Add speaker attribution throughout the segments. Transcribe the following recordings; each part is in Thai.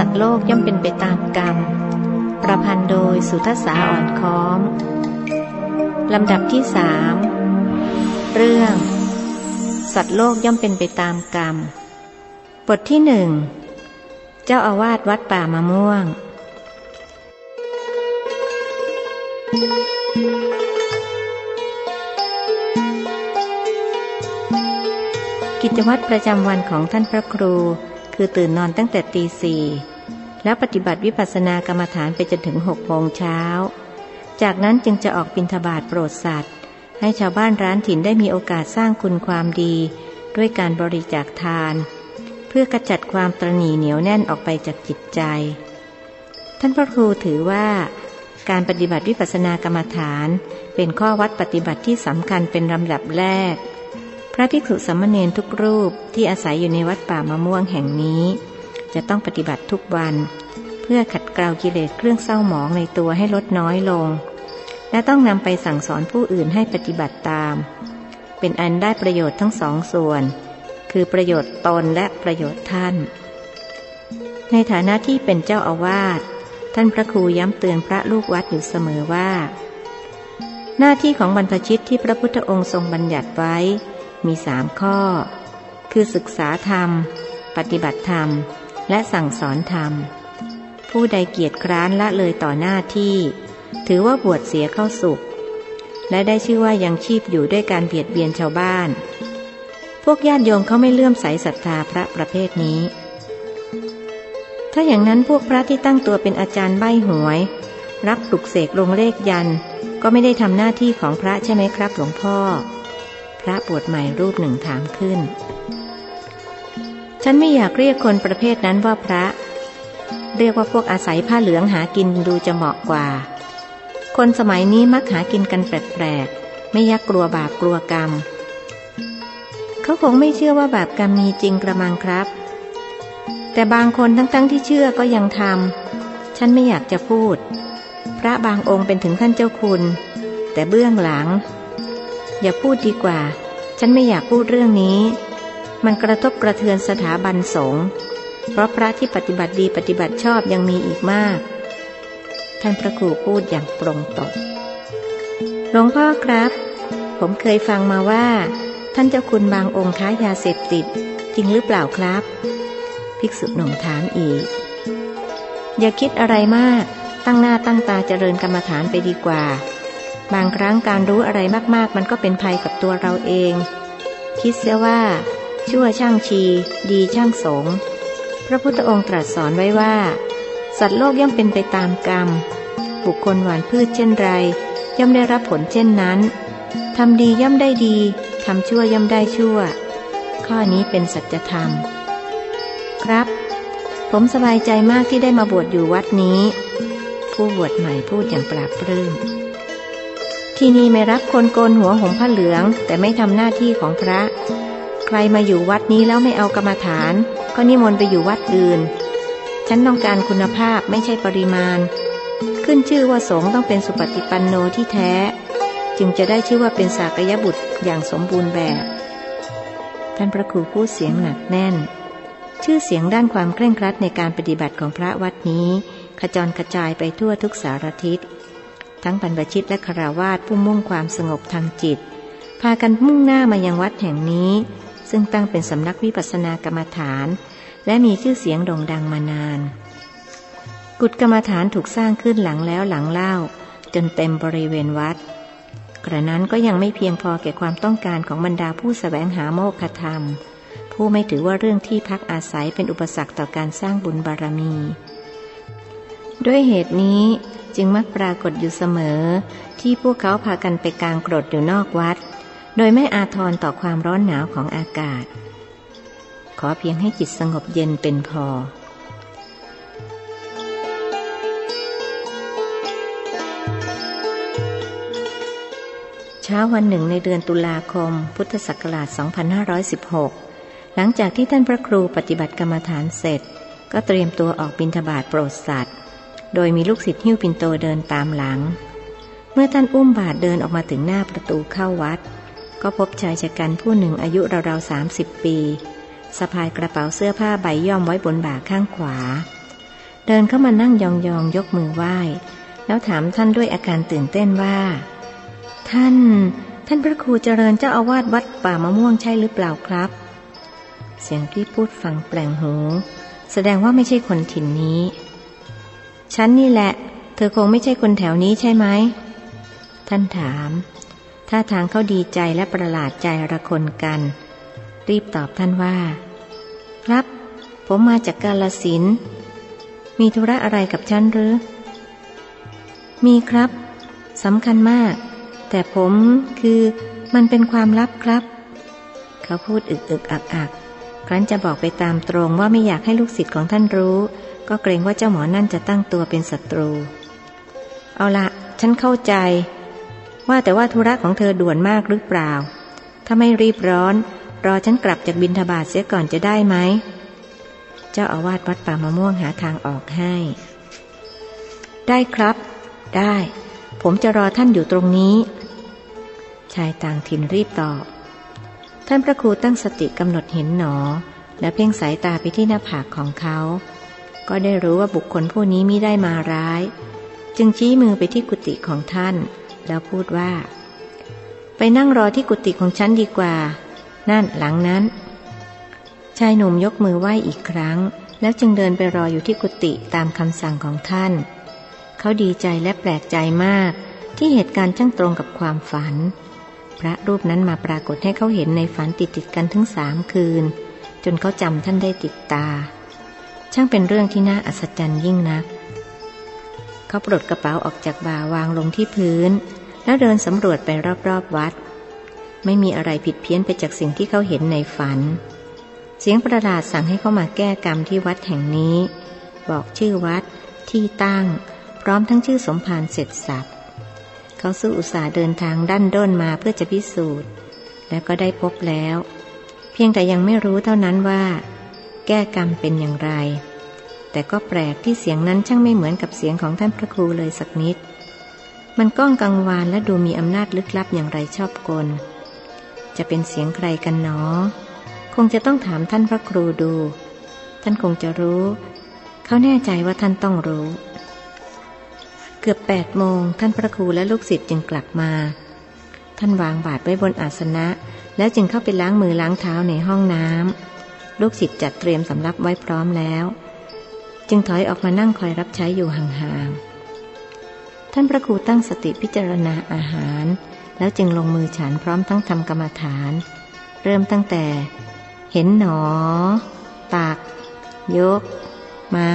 Speaker 1: สัตว์โลกย่อมเป็นไปตามกรรม ประพันธ์โดยสุทธสาอ่อนค้อม ลำดับที่สามเรื่อง สัตว์โลกย่อมเป็นไปตามกรรม บทที่หนึ่ง เจ้าอาวาสวัดป่ามะม่วง กิจวัตรประจำวันของท่านพระครู คือตื่นนอนตั้งแต่ตีสี่แล้วปฏิบัติวิปัสสนากรรมฐานไปจนถึงหกโมงเช้า จากนั้นจึงจะออกบิณฑบาตโปรดสัตว์ ให้ชาวบ้านร้านถิ่นได้มีโอกาสสร้างคุณความดี ด้วยการบริจาคทาน เพื่อกระจัดความตรณีเหนียวแน่นออกไปจากจิตใจ ท่านพระครูถือว่า การปฏิบัติวิปัสสนากรรมฐาน เป็นข้อวัดปฏิบัติที่สำคัญเป็นลำดับแรก ระภิกษุสามเณรทุกรูปที่อาศัยอยู่ในวัดป่ามะม่วงแห่งนี้ จะต้องปฏิบัติทุกวัน เพื่อขัดเกลากิเลสเครื่องเศร้าหมองในตัวให้ลดน้อยลง และต้องนำไปสั่งสอนผู้อื่นให้ปฏิบัติตาม เป็นอันได้ประโยชน์ทั้งสองส่วน คือประโยชน์ตนและประโยชน์ท่าน ในฐานะที่เป็นเจ้าอาวาสท่านพระครูย้ำเตือนพระลูกวัดอยู่เสมอว่า หน้าที่ของบรรพชิตที่พระพุทธองค์ทรงบัญญัติไว้ มีสามข้อ คือศึกษาธรรม ปฏิบัติธรรม และสั่งสอนธรรม ผู้ใดเกียจคร้านละเลยต่อหน้าที่ ถือว่าบวชเสียเข้าสุข และได้ชื่อว่ายังชีพอยู่ด้วยการเบียดเบียนชาวบ้าน พวกญาติโยมเขาไม่เลื่อมใสศรัทธาพระประเภทนี้ ถ้าอย่างนั้นพวกพระที่ตั้งตัวเป็นอาจารย์ใบ้หวย รับปลุกเสกลงเลขยัน ก็ไม่ได้ทำหน้าที่ของพระใช่ไหมครับหลวงพ่อ ระบวชใหม่รูปหนึ่งถามขึ้น ฉันไม่อยากเรียกคนประเภทนั้นว่าพระ เรียกว่าพวกอาศัยผ้าเหลืองหากินดูจะเหมาะกว่า คนสมัยนี้มักหากินกันแปลกๆ ไม่ยักกลัวบาปกลัวกรรม เขาคงไม่เชื่อว่าบาปกรรมมีจริงกระมังครับ แต่บางคนทั้งๆทที่เชื่อก็ยังทำ ฉันไม่อยากจะพูด พระบางองค์เป็นถึงท่านเจ้าคุณ แต่เบื้องหลัง อย่าพูดดีกว่า ฉันไม่อยากพูดเรื่องนี้ มันกระทบกระเทือนสถาบันสงฆ์เพราะพระที่ปฏิบัติดีปฏิบัติชอบยังมีอีกมาก ท่านพระครูพูดอย่างปรงตกหลวงพ่อครับ ผมเคยฟังมาว่า ท่านเจ้าคุณบางองค์ค้ายาเสพติด จริงหรือเปล่าครับ ภิกษุหนุ่มถามอีก อย่าคิดอะไรมาก ตั้งหน้าตั้งตาเจริญกรรมฐานไปดีกว่า บางครั้งการรู้อะไรมากๆ มันก็เป็นภัยกับตัวเราเอง คิดเสียว่า ชั่วช่างชี ดีช่างสง พระพุทธองค์ตรัสสอนไว้ว่า สัตว์โลกย่อมเป็นไปตามกรรม บุคคลหวานพืชเช่นไร ย่อมได้รับผลเช่นนั้นทำดีย่อมได้ดีทำชั่วย่อมได้ชั่ว ข้อนี้เป็นสัจธรรม ครับ ผมสบายใจมากที่ได้มาบวชอยู่วัดนี้ ผู้บวชใหม่พูดอย่างปราบปลื้ม ที่นี่ไม่รับคนโกนหัวห่มผ้าเหลือง แต่ไม่ทำหน้าที่ของพระ ใครมาอยู่วัดนี้แล้วไม่เอากรรมฐาน ก็นิมนต์ไปอยู่วัดอื่น ฉันต้องการคุณภาพไม่ใช่ปริมาณ ขึ้นชื่อว่าสงฆ์ต้องเป็นสุปฏิปันโนที่แท้ จึงจะได้ชื่อว่าเป็นสากยบุตรอย่างสมบูรณ์แบบ ท่านพระครูพูดเสียงหนักแน่น ชื่อเสียงด้านความเคร่งครัดในการปฏิบัติของพระวัดนี้ ขจรกระจายไปทั่วทุกสารทิศ ทั้งบรรพชิตและคราวาสผู้มุ่งความสงบทางจิต พากันมุ่งหน้ามายังวัดแห่งนี้ ซึ่งตั้งเป็นสำนักวิปัสสนากรรมฐาน และมีชื่อเสียงโด่งดังมานาน กุฏกรรมฐานถูกสร้างขึ้นหลังแล้วหลังเล่า จนเต็มบริเวณวัด กระนั้นก็ยังไม่เพียงพอแก่ความต้องการของบรรดาผู้สแสวงหาโมฆะธรรม ผู้ไม่ถือว่าเรื่องที่พักอาศัยเป็นอุปสรรคต่อการสร้างบุญบารมี ด้วยเหตุนี้ จึงมักปรากฏอยู่เสมอ ที่พวกเขาพากันไปกลางกรดอยู่นอกวัด โดยไม่อาทรต่อความร้อนหนาวของอากาศ ขอเพียงให้จิตสงบเย็นเป็นพอเช้าวันหนึ่งในเดือนตุลาคม พุทธศักราช 2516 หลังจากที่ท่านพระครูปฏิบัติกรรมฐานเสร็จ ก็เตรียมตัวออกบิณฑบาตโปรดสัตว์ โดยมีลูกศิษย์หิ้วปินโตเดินตามหลัง เมื่อท่านอุ้มบาทเดินออกมาถึงหน้าประตูเข้าวัด ก็พบชายชะกันผู้หนึ่งอายุราวๆ30ปีสะพายกระเป๋าเสื้อผ้าใบย่อมไว้บนบ่าข้างขวา เดินเข้ามานั่งยองๆยกมือไหว้ แล้วถามท่านด้วยอาการตื่นเต้นว่า ท่าน ท่านพระครูเจริญเจ้าอาวาสวัดป่ามะม่วงใช่หรือเปล่าครับ เสียงที่พูดฟังแปลงหู แสดงว่าไม่ใช่คนถิ่นนี้ ฉันนี่แหละ เธอคงไม่ใช่คนแถวนี้ใช่ไหม ท่านถาม ท่าทางเขาดีใจและประหลาดใจระคนกัน รีบตอบท่านว่า ครับ ผมมาจากกาลสิน มีธุระอะไรกับฉันหรือ มีครับสำคัญมาก แต่ผมคือมันเป็นความลับครับ เขาพูดอึกอึกอักอัก ครั้นจะบอกไปตามตรงว่าไม่อยากให้ลูกศิษย์ของท่านรู้ ก็เกรงว่าเจ้าหมอนั่นจะตั้งตัวเป็นศัตรู เอาละฉันเข้าใจ ว่าแต่ว่าธุระของเธอด่วนมากหรือเปล่า ถ้าไม่รีบร้อน รอฉันกลับจากบินทบาทเสียก่อนจะได้ไหม เจ้าอาวาสวัดป่ามะม่วงหาทางออกให้ ได้ครับ ได้ ผมจะรอท่านอยู่ตรงนี้ ชายต่างถิ่นรีบตอบ ท่านพระครูตั้งสติกำหนดเห็นหนอ และเพ่งสายตาไปที่หน้าผากของเขา ก็ได้รู้ว่าบุคคลผู้นี้มิได้มาร้าย จึงชี้มือไปที่กุฏิของท่าน แล้วพูดว่า ไปนั่งรอที่กุฏิของฉันดีกว่า นั่นหลังนั้น ชายหนุ่มยกมือไหว้อีกครั้ง แล้วจึงเดินไปรออยู่ที่กุฏิตามคำสั่งของท่าน เขาดีใจและแปลกใจมากที่เหตุการณ์ช่างตรงกับความฝัน พระรูปนั้นมาปรากฏให้เขาเห็นในฝันติดติดกันถึงสามคืน จนเขาจำท่านได้ติดตา ช่างเป็นเรื่องที่น่าอัศจรรย์ยิ่งนัก เขาปลดกระเป๋าออกจากบ่าวางลงที่พื้น แล้วเดินสำรวจไปรอบๆวัด ไม่มีอะไรผิดเพี้ยนไปจากสิ่งที่เขาเห็นในฝัน เสียงประหลาดสั่งให้เขามาแก้กรรมที่วัดแห่งนี้ บอกชื่อวัด ที่ตั้ง พร้อมทั้งชื่อสมภารเสร็จสับ เขาสู้อุตสาห์เดินทางดั้นด้นมาเพื่อจะพิสูจน์ และก็ได้พบแล้ว เพียงแต่ยังไม่รู้เท่านั้นว่า แก้กรรมเป็นอย่างไร แต่ก็แปลกที่เสียงนั้นช่างไม่เหมือนกับเสียงของท่านพระครูเลยสักนิด มันก้องกังวานและดูมีอำนาจลึกลับอย่างไรชอบกล จะเป็นเสียงใครกันเนาะคงจะต้องถามท่านพระครูดู ท่านคงจะรู้ เขาแน่ใจว่าท่านต้องรู้ กือบแปดโมง ท่านพระครูและลูกศิษย์จึงกลับมา ท่านวางบาตรไว้บนอาสนะ แล้วจึงเข้าไปล้างมือล้างเท้าในห้องน้ำลูกศิษย์จัดเตรียมสำรับไว้พร้อมแล้ว จึงถอยออกมานั่งคอยรับใช้อยู่ห่างๆ ท่านพระครูตั้งสติพิจารณาอาหาร แล้วจึงลงมือฉันพร้อมทั้งทำกรรมฐาน เริ่มตั้งแต่ เห็นหนอ ตัก ยก มา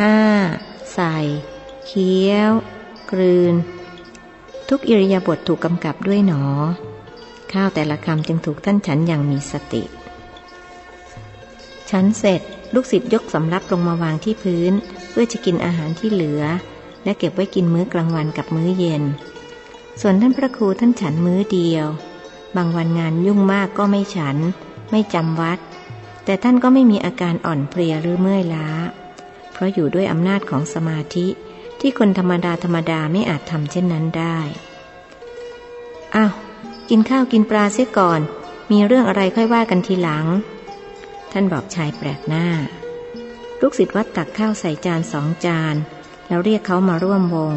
Speaker 1: อ้า ใส่ เคี้ยว กลืน ทุกอิริยาบถถูกกำกับด้วยหนอ ข้าวแต่ละคำจึงถูกท่านฉันอย่างมีสติ ฉันเสร็จลูกศิษย์ยกสำรับลงมาวางที่พื้น เพื่อจะกินอาหารที่เหลือ และเก็บไว้กินมื้อกลางวันกับมื้อเย็น ส่วนท่านพระครูท่านฉันมื้อเดียว บางวันงานยุ่งมากก็ไม่ฉัน ไม่จำวัด แต่ท่านก็ไม่มีอาการอ่อนเพลียหรือเมื่อยล้า เพราะอยู่ด้วยอำนาจของสมาธิ ที่คนธรรมดาธรรมดาไม่อาจทำเช่นนั้นได้อ้าวกินข้าวกินปลาเสียก่อน มีเรื่องอะไรค่อยว่ากันทีหลัง ท่านบอกชายแปลกหน้า ลูกศิษย์วัดตักข้าวใส่จานสองจาน แล้วเรียกเขามาร่วมวง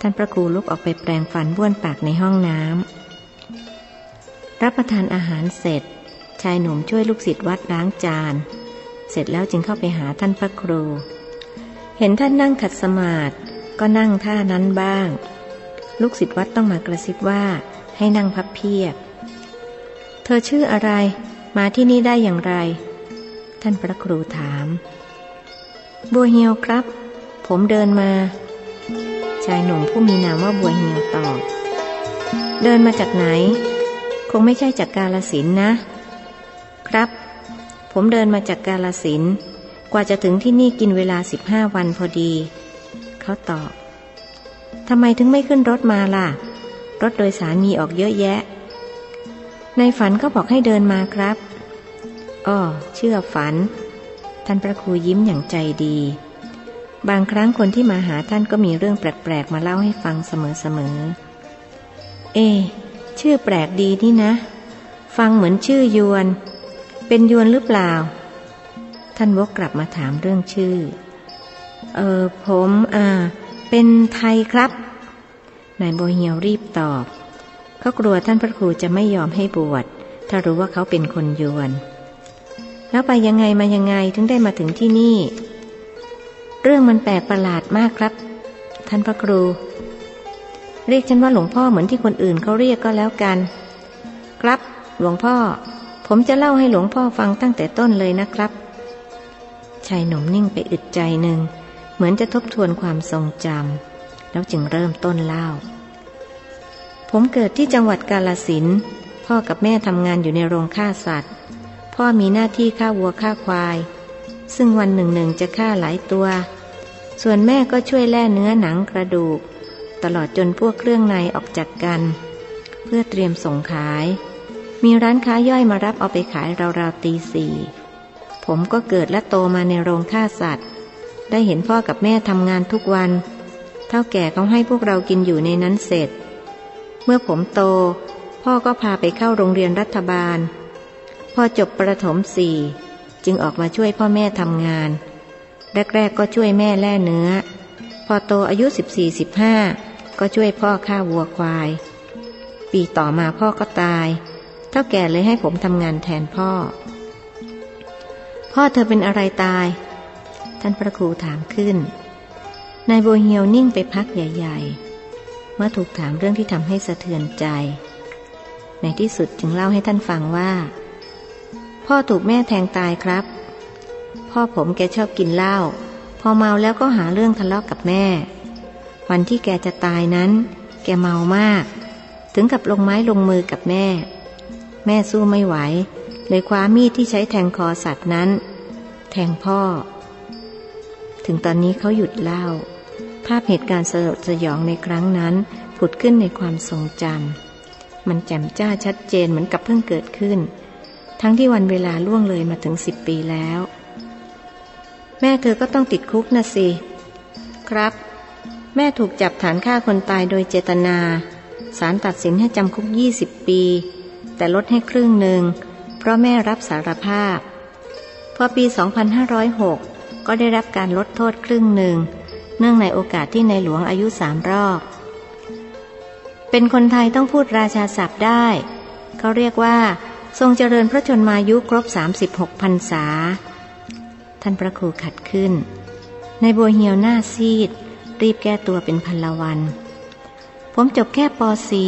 Speaker 1: ท่านพระครูลุกออกไปแปรงฟันบ้วนปากในห้องน้ำรับประทานอาหารเสร็จ ชายหนุ่มช่วยลูกศิษย์วัดล้างจาน เสร็จแล้วจึงเข้าไปหาท่านพระครู เห็นท่านนั่งขัดสมาธิก็นั่งท่านั้นบ้าง ลูกศิษย์วัดต้องมากระซิบว่าให้นั่งพับเพียบ เธอชื่ออะไรมาที่นี่ได้อย่างไร ท่านพระครูถาม บัวเหียวครับ ผมเดินมา ชายหนุ่มผู้มีนามว่าบัวเหียวตอบ เดินมาจากไหน คงไม่ใช่จากกาลสินนะ ครับ ผมเดินมาจากกาลสิน กว่าจะถึงที่นี่กินเวลาสิบห้าวันพอดี เขาตอบทำไมถึงไม่ขึ้นรถมาล่ะ รถโดยสารมีออกเยอะแยะ ในฝันก็บอกให้เดินมาครับอ้อเชื่อฝัน ท่านพระครูยิ้มอย่างใจดี บางครั้งคนที่มาหาท่านก็มีเรื่องแปลกๆ มาเล่าให้ฟังเสมอๆ เอ ชื่อแปลกดีนี่นะ ฟังเหมือนชื่อยวน เป็นยวนหรือเปล่า ท่านวกกลับมาถามเรื่องชื่อ เออผมอ่า เป็นไทยครับนายโบเฮียวรีบตอบ เขากลัวท่านพระครูจะไม่ยอมให้บวช ถ้ารู้ว่าเขาเป็นคนยวน แล้วไปยังไงมายังไงถึงได้มาถึงที่นี่ เรื่องมันแปลกประหลาดมากครับ ท่านพระครู เรียกฉันว่าหลวงพ่อเหมือนที่คนอื่นเขาเรียกก็แล้วกัน ครับ หลวงพ่อ ผมจะเล่าให้หลวงพ่อฟังตั้งแต่ต้นเลยนะครับ ชายหนุ่มนิ่งไปอึดใจหนึ่ง เหมือนจะทบทวนความทรงจำแล้วจึงเริ่มต้นเล่า ผมเกิดที่จังหวัดกาลสินพ่อกับแม่ทำงานอยู่ในโรงฆ่าสัตว์ พ่อมีหน้าที่ฆ่าวัวฆ่าควาย ซึ่งวันหนึ่งหนึ่งจะฆ่าหลายตัว ส่วนแม่ก็ช่วยแล่เนื้อหนังกระดูก ตลอดจนพวกเครื่องในออกจากกัน เพื่อเตรียมส่งขาย มีร้านค้าย่อยมารับเอาไปขายราวๆตีสี่ ผมก็เกิดและโตมาในโรงฆ่าสัตว์ ได้เห็นพ่อกับแม่ทำงานทุกวัน เท่าแก่เขาให้พวกเรากินอยู่ในนั้นเสร็จ เมื่อผมโต พ่อก็พาไปเข้าโรงเรียนรัฐบาล พอจบประถมสี่จึงออกมาช่วยพ่อแม่ทำงาน แรกๆก็ช่วยแม่แล่เนื้อ พอโตอายุ 14-15 ก็ช่วยพ่อฆ่าวัวควาย ปีต่อมาพ่อก็ตาย เท่าแก่เลยให้ผมทำงานแทนพ่อ พ่อเธอเป็นอะไรตาย ท่านพระครูถามขึ้น นายโบเฮียวนิ่งไปพักใหญ่ๆ เมื่อถูกถามเรื่องที่ทำให้สะเทือนใจ ในที่สุดจึงเล่าให้ท่านฟังว่า พ่อถูกแม่แทงตายครับ พ่อผมแกชอบกินเหล้า พอเมาแล้วก็หาเรื่องทะเลาะกกับแม่ วันที่แกจะตายนั้น แกเมามาก ถึงกับลงไม้ลงมือกับแม่ แม่สู้ไม่ไหว เลยคว้ามีดที่ใช้แทงคอสัตว์นั้น แทงพ่อ ถึงตอนนี้เขาหยุดเล่า ภาพเหตุการณ์สลดสยองในครั้งนั้น ผุดขึ้นในความทรงจำมันแจ่มจ้าชัดเจนเหมือนกับเพิ่งเกิดขึ้น ทั้งที่วันเวลาล่วงเลยมาถึงสิบปีแล้ว แม่เธอก็ต้องติดคุกนะสิ ครับ แม่ถูกจับฐานฆ่าคนตายโดยเจตนาศาลตัดสินให้จำคุก 20 ปี แต่ลดให้ครึ่งหนึ่ง เพราะแม่รับสารภาพ พอปี 2506 ก็ได้รับการลดโทษครึ่งหนึ่ง เนื่องในโอกาสที่ในหลวงอายุสามรอบ เป็นคนไทยต้องพูดราชาศัพท์ได้ เขาเรียกว่า ทรงเจริญพระชนมายุครบ 36พรรษา ท่านพระครูขัดขึ้น ในบัวเหียวหน้าซีด รีบแก้ตัวเป็นพันละวัน ผมจบแค่ป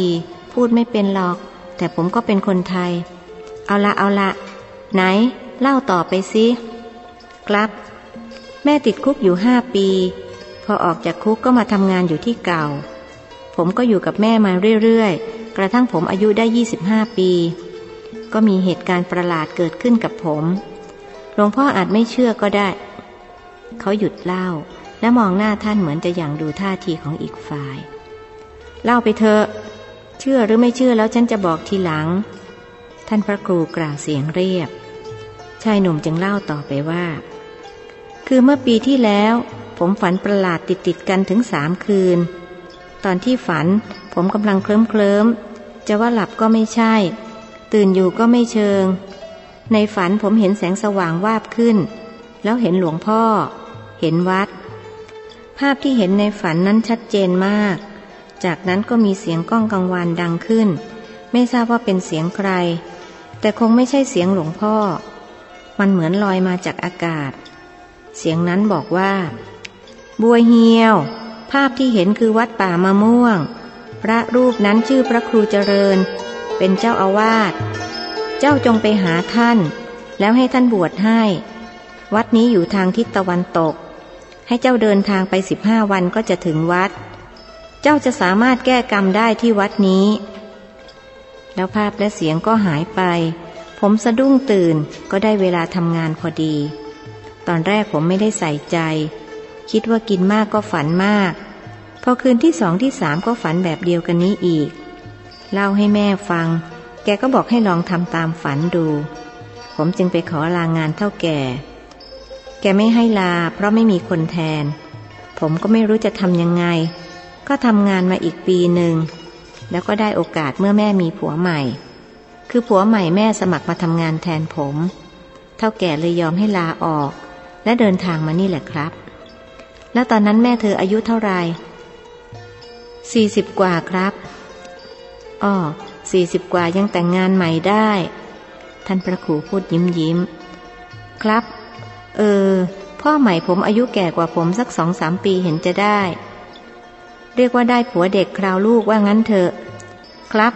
Speaker 1: .4 พูดไม่เป็นหรอก แต่ผมก็เป็นคนไทย เอาละเอาละไหน เล่าต่อไปสิครับ แม่ติดคุกอยู่ห้าปี พอออกจากคุกก็มาทำงานอยู่ที่เก่า ผมก็อยู่กับแม่มาเรื่อยๆ กระทั่งผมอายุได้ 25 ปี ก็มีเหตุการณ์ประหลาดเกิดขึ้นกับผมหลวงพ่ออาจไม่เชื่อก็ได้ เขาหยุดเล่าและมองหน้าท่านเหมือนจะอย่างดูท่าทีของอีกฝ่าย เล่าไปเถอะ เชื่อหรือไม่เชื่อแล้วฉันจะบอกทีหลัง ท่านพระครูกล่าวเสียงเรียบ ชายหนุ่มจึงเล่าต่อไปว่า คือเมื่อปีที่แล้ว ผมฝันประหลาดติดติดกันถึงสามคืน ตอนที่ฝันผมกำลังเคลิ้มเคลิ้มจะว่าหลับก็ไม่ใช่ ตื่นอยู่ก็ไม่เชิง ในฝันผมเห็นแสงสว่างวาบขึ้น แล้วเห็นหลวงพ่อ เห็นวัด ภาพที่เห็นในฝันนั้นชัดเจนมาก จากนั้นก็มีเสียงก้องกังวานดังขึ้น ไม่ทราบว่าเป็นเสียงใคร แต่คงไม่ใช่เสียงหลวงพ่อ มันเหมือนลอยมาจากอากาศ เสียงนั้นบอกว่า บัวเหียว ภาพที่เห็นคือวัดป่ามะม่วง พระรูปนั้นชื่อพระครูเจริญ เป็นเจ้าอาวาส เจ้าจงไปหาท่าน แล้วให้ท่านบวชให้ วัดนี้อยู่ทางทิศตะวันตก ให้เจ้าเดินทางไปสิบห้าวันก็จะถึงวัด เจ้าจะสามารถแก้กรรมได้ที่วัดนี้ แล้วภาพและเสียงก็หายไป ผมสะดุ้งตื่นก็ได้เวลาทำงานพอดี ตอนแรกผมไม่ได้ใส่ใจ คิดว่ากินมากก็ฝันมาก พอคืนที่สองที่สามก็ฝันแบบเดียวกันนี้อีก เล่าให้แม่ฟัง แกก็บอกให้ลองทำตามฝันดู ผมจึงไปขอลางานเท่าแก่ แกไม่ให้ลาเพราะไม่มีคนแทน ผมก็ไม่รู้จะทำยังไง ก็ทำงานมาอีกปีหนึ่ง แล้วก็ได้โอกาสเมื่อแม่มีผัวใหม่ คือผัวใหม่แม่สมัครมาทำงานแทนผม เท่าแก่เลยยอมให้ลาออก และเดินทางมานี่แหละครับ แล้วตอนนั้นแม่เธออายุเท่าไหร่สี่สิบกว่าครับอ้อสี่สิบกว่ายังแต่งงานใหม่ได้ ท่านพระครูพูดยิ้มยิ้ม ครับ เออ พ่อใหม่ผมอายุแก่กว่าผมสักสองสามปีเห็นจะได้ เรียกว่าได้ผัวเด็กคราวลูกว่างั้นเถอะ ครับ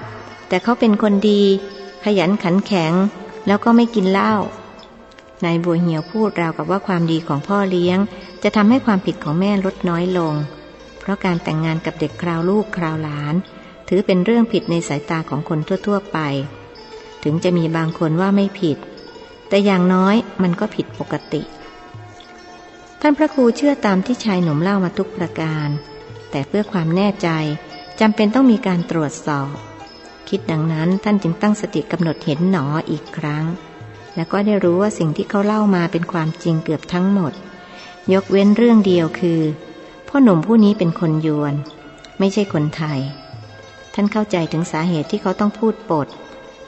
Speaker 1: แต่เขาเป็นคนดี ขยันขันแข็ง แล้วก็ไม่กินเหล้านายบัวเหี่ยวพูดราวกับว่าความดีของพ่อเลี้ยง จะทำให้ความผิดของแม่ลดน้อยลง เพราะการแต่งงานกับเด็กคราวลูกคราวหลาน ถือเป็นเรื่องผิดในสายตาของคนทั่ว ๆ ไป ถึงจะมีบางคนว่าไม่ผิด แต่อย่างน้อยมันก็ผิดปกติ ท่านพระครูเชื่อตามที่ชายหนุ่มเล่ามาทุกประการ แต่เพื่อความแน่ใจจำเป็นต้องมีการตรวจสอบ คิดดังนั้นท่านจึงตั้งสติกำหนดเห็นหนออีกครั้ง แล้วก็ได้รู้ว่าสิ่งที่เขาเล่ามาเป็นความจริงเกือบทั้งหมด ยกเว้นเรื่องเดียวคือ พ่อหนุ่มผู้นี้เป็นคนยวน ไม่ใช่คนไทย ท่านเข้าใจถึงสาเหตุที่เขาต้องพูดปด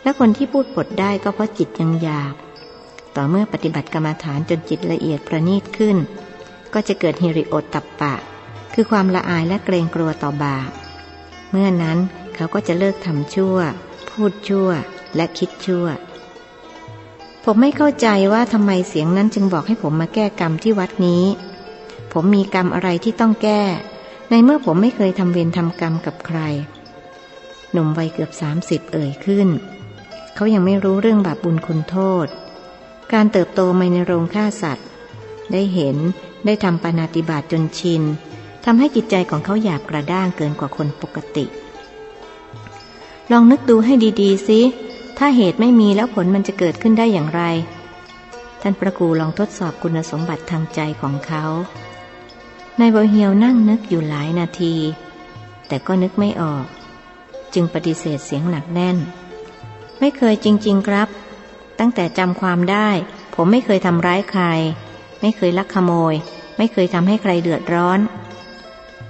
Speaker 1: และคนที่พูดปดได้ก็เพราะจิตยังหยาบ ต่อเมื่อปฏิบัติกรรมฐานจนจิตละเอียดประณีตขึ้น ก็จะเกิดฮิริโอตตับปะ คือความละอายและเกรงกลัวต่อบาป เมื่อนั้นเขาก็จะเลิกทำชั่ว พูดชั่วและคิดชั่ว ผมไม่เข้าใจว่าทำไมเสียงนั้นจึงบอกให้ผมมาแก้กรรมที่วัดนี้ ผมมีกรรมอะไรที่ต้องแก้ ในเมื่อผมไม่เคยทำเวรทำกรรมกับใคร หนุ่มวัยเกือบสามสิบเอ่ยขึ้น เขายังไม่รู้เรื่องบาปบุญคุณโทษ การเติบโตมาในโรงฆ่าสัตว์ ได้เห็นได้ทำปานาติบาตจนชิน ทำให้จิตใจของเขาหยาบกระด้างเกินกว่าคนปกติ ลองนึกดูให้ดีๆสิถ้าเหตุไม่มีแล้วผลมันจะเกิดขึ้นได้อย่างไร ท่านประกูลองทดสอบคุณสมบัติทางใจของเขานายบเฮียวนั่งนึกอยู่หลายนาที แต่ก็นึกไม่ออก จึงปฏิเสธเสียงหนักแน่น ไม่เคยจริง ๆครับ ตั้งแต่จำความได้ ผมไม่เคยทำร้ายใคร ไม่เคยลักขโมย ไม่เคยทำให้ใครเดือดร้อน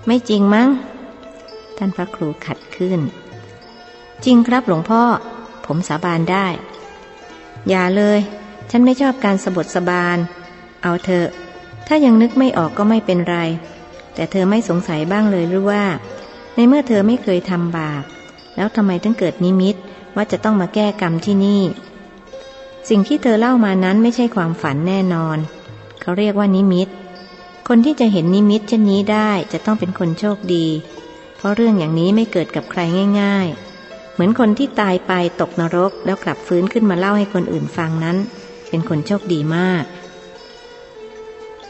Speaker 1: ไม่จริงมั้ง ท่านพระครูขัดขึ้น จริงครับหลวงพ่อ ผมสาบานได้ อย่าเลย ฉันไม่ชอบการสบทสบาน เอาเถอะ ถ้ายังนึกไม่ออกก็ไม่เป็นไร แต่เธอไม่สงสัยบ้างเลยหรือว่า ในเมื่อเธอไม่เคยทำบาป แล้วทำไมต้องเกิดนิมิตว่าจะต้องมาแก้กรรมที่นี่ สิ่งที่เธอเล่ามานั้นไม่ใช่ความฝันแน่นอน เขาเรียกว่านิมิต คนที่จะเห็นนิมิตเช่นนี้ได้จะต้องเป็นคนโชคดี เพราะเรื่องอย่างนี้ไม่เกิดกับใครง่าย ๆ เหมือนคนที่ตายไปตกนรกแล้วกลับฟื้นขึ้นมาเล่าให้คนอื่นฟังนั้น เป็นคนโชคดีมาก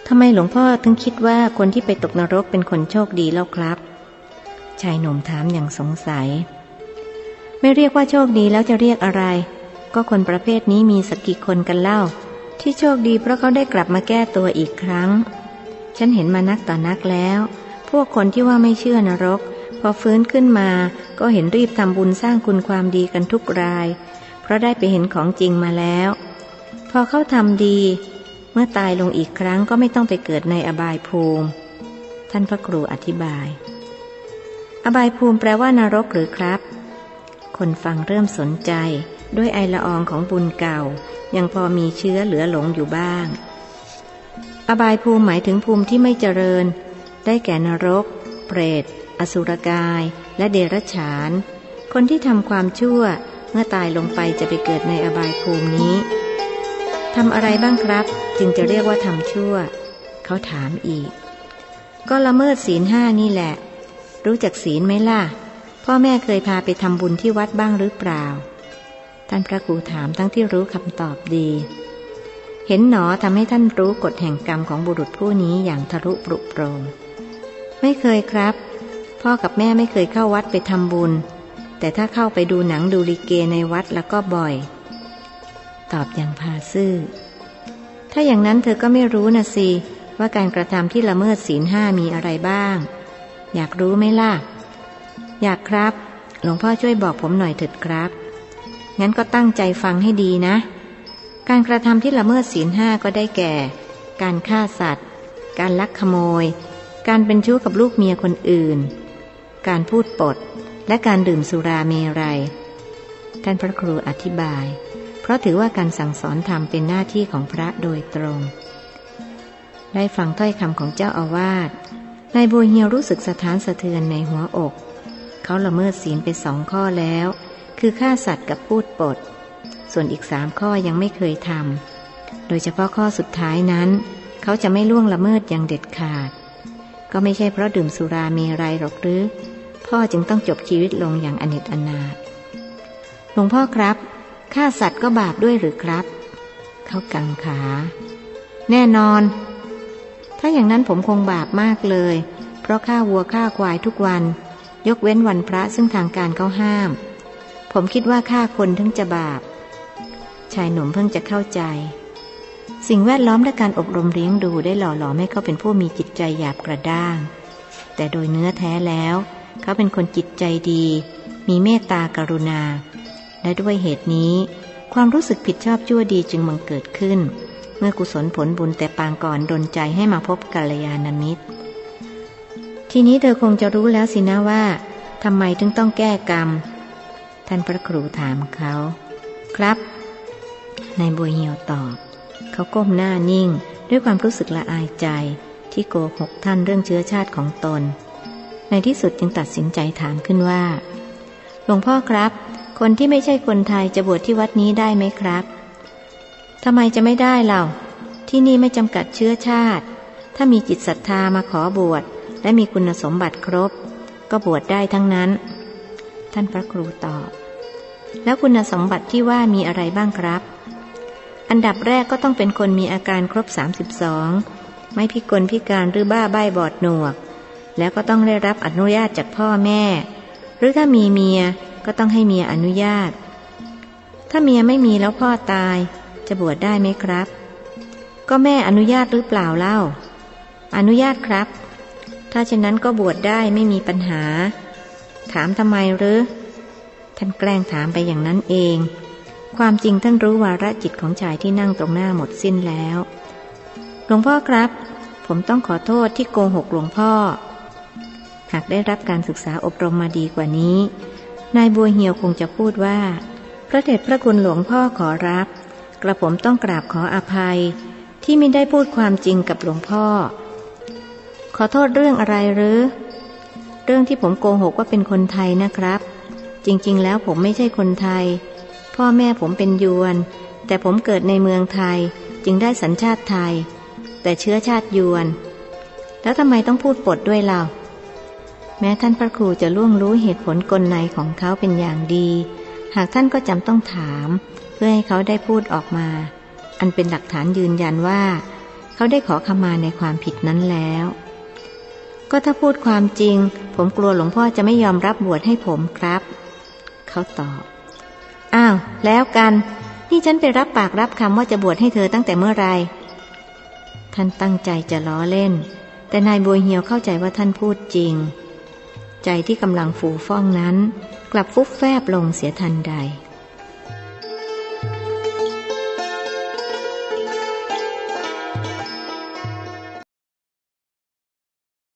Speaker 1: ทำไมหลวงพ่อถึงคิดว่าคนที่ไปตกนรกเป็นคนโชคดีแล้วครับ ชายหนุ่มถามอย่างสงสัย ไม่เรียกว่าโชคดีแล้วจะเรียกอะไร ก็คนประเภทนี้มีสักกี่คนกันเล่า ที่โชคดีเพราะเขาได้กลับมาแก้ตัวอีกครั้ง ฉันเห็นมานักต่อนักแล้ว พวกคนที่ว่าไม่เชื่อนรก พอฟื้นขึ้นมาก็เห็นรีบทำบุญสร้างคุณความดีกันทุกราย เพราะได้ไปเห็นของจริงมาแล้ว พอเขาทำดี เมื่อตายลงอีกครั้งก็ไม่ต้องไปเกิดในอบายภูมิ ท่านพระครูอธิบาย อบายภูมิแปลว่านรกหรือครับ คนฟังเริ่มสนใจด้วยไอละอองของบุญเก่า ยังพอมีเชื้อเหลือหลงอยู่บ้าง อบายภูมิหมายถึงภูมิที่ไม่เจริญ ได้แก่นรก เปรต อสุรกาย และเดรัจฉาน คนที่ทำความชั่วเมื่อตายลงไปจะไปเกิดในอบายภูมินี้ทำอะไรบ้างครับ จึงจะเรียกว่าทำชั่ว เขาถามอีก ก็ละเมิดศีลห้านี่แหละ รู้จักศีลไหมล่ะ พ่อแม่เคยพาไปทำบุญที่วัดบ้างหรือเปล่า ท่านพระครูถามทั้งที่รู้คำตอบดี เห็นหนอทำให้ท่านรู้กฎแห่งกรรมของบุรุษผู้นี้อย่างทะลุปรุโปรงไม่เคยครับ พ่อกับแม่ไม่เคยเข้าวัดไปทำบุญ แต่ถ้าเข้าไปดูหนังดูลิเกในวัดแล้วก็บ่อย ตอบอย่างพาซื่อ ถ้าอย่างนั้นเธอก็ไม่รู้นะสิว่าการกระทำที่ละเมิดศีลห้ามีอะไรบ้าง อยากรู้ไหมล่ะ อยากครับ หลวงพ่อช่วยบอกผมหน่อยเถิดครับ งั้นก็ตั้งใจฟังให้ดีนะ การกระทำที่ละเมิดศีลห้าก็ได้แก่ การฆ่าสัตว์ การลักขโมย การเป็นชู้กับลูกเมียคนอื่น การพูดปด และการดื่มสุราเมรยัย ท่านพระครูอธิบาย เพราะถือว่าการสั่งสอนธรรมเป็นหน้าที่ของพระโดยตรง ได้ฟังถ้อยคำของเจ้าอาวาส นายบัวเฮียวรู้สึกสะท้านสะเทือนในหัวอก เขาละเมิดศีลไปสองข้อแล้ว คือฆ่าสัตว์กับพูดปด ส่วนอีกสามข้อยังไม่เคยทำโดยเฉพาะข้อสุดท้ายนั้น เขาจะไม่ล่วงละเมิดอย่างเด็ดขาด ก็ไม่ใช่เพราะดื่มสุรามีไรหรอกหรือ พ่อจึงต้องจบชีวิตลงอย่างอเนจอนาถหลวงพ่อครับฆ่าสัตว์ก็บาปด้วยหรือครับ เขากังขา แน่นอน ถ้าอย่างนั้นผมคงบาปมากเลย เพราะฆ่าวัวฆ่าควายทุกวัน ยกเว้นวันพระซึ่งทางการเขาห้าม ผมคิดว่าฆ่าคนถึงจะบาป ชายหนุ่มเพิ่งจะเข้าใจ สิ่งแวดล้อมและการอบรมเลี้ยงดูได้หล่อหลอมให้เขาเป็นผู้มีจิตใจหยาบกระด้าง แต่โดยเนื้อแท้แล้ว เขาเป็นคนจิตใจดี มีเมตตากรุณา และด้วยเหตุนี้ ความรู้สึกผิดชอบชั่วดีจึงมังเกิดขึ้น เมื่อกุศลผลบุญแต่ปางก่อนดนใจให้มาพบกัลยาณมิตร ทีนี้เธอคงจะรู้แล้วสินะว่าทำไมถึงต้องแก้กรรม ท่านพระครูถามเขา ครับ นายบัวเหี่ยวตอบ เขาก้มหน้านิ่ง ด้วยความรู้สึกละอายใจ ที่โกหกท่านเรื่องเชื้อชาติของตน ในที่สุดจึงตัดสินใจถามขึ้นว่า หลวงพ่อครับ คนที่ไม่ใช่คนไทยจะบวชที่วัดนี้ได้ไหมครับทำไมจะไม่ได้เล่าที่นี่ไม่จำกัดเชื้อชาติ ถ้ามีจิตศรัทธามาขอบวช และมีคุณสมบัติครบ ก็บวชได้ทั้งนั้น ท่านพระครูตอบ แล้วคุณสมบัติที่ว่ามีอะไรบ้างครับ อันดับแรกก็ต้องเป็นคนมีอาการครบ 32 ไม่พิกลพิการหรือบ้าใบ้บอดหนวก แล้วก็ต้องได้รับอนุญาตจากพ่อแม่ หรือถ้ามีเมียก็ต้องให้เมียอนุญาต ถ้าเมียไม่มีแล้วพ่อตาย จะบวชได้ไหมครับ ก็แม่อนุญาตหรือเปล่าเล่า อนุญาตครับ ถ้าเช่นนั้นก็บวชได้ไม่มีปัญหา ถามทำไมหรือ ท่านแกล้งถามไปอย่างนั้นเอง ความจริงท่านรู้วาระจิตของชายที่นั่งตรงหน้าหมดสิ้นแล้ว หลวงพ่อครับ ผมต้องขอโทษที่โกหกหลวงพ่อ หากได้รับการศึกษาอบรมมาดีกว่านี้ นายบัวเหียวคงจะพูดว่า พระเดชพระคุณหลวงพ่อขอรับ กระผมต้องกราบขออภัย ที่ไม่ได้พูดความจริงกับหลวงพ่อ ขอโทษเรื่องอะไรหรือ เรื่องที่ผมโกหกว่าเป็นคนไทยนะครับ จริงๆ แล้วผมไม่ใช่คนไทย พ่อแม่ผมเป็นยวน แต่ผมเกิดในเมืองไทยจึงได้สัญชาติไทย แต่เชื้อชาติยวน แล้วทำไมต้องพูดปดด้วยเราแม้ท่านพระครูจะล่วงรู้เหตุผลกลในของเขาเป็นอย่างดี หากท่านก็จำต้องถาม เพื่อให้เขาได้พูดออกมา อันเป็นหลักฐานยืนยันว่า เขาได้ขอขมาในความผิดนั้นแล้ว ก็ถ้าพูดความจริง ผมกลัวหลวงพ่อจะไม่ยอมรับบวชให้ผมครับ เขาตอบ อ้าว แล้วกัน นี่ฉันไปรับปากรับคำว่าจะบวชให้เธอตั้งแต่เมื่อไรท่านตั้งใจจะล้อเล่น แต่นายบัวเหียวเข้าใจว่าท่านพูดจริง ใจที่กำลังฟูฟ่องนั้น กลับฟุบแฟบลงเสียทันใด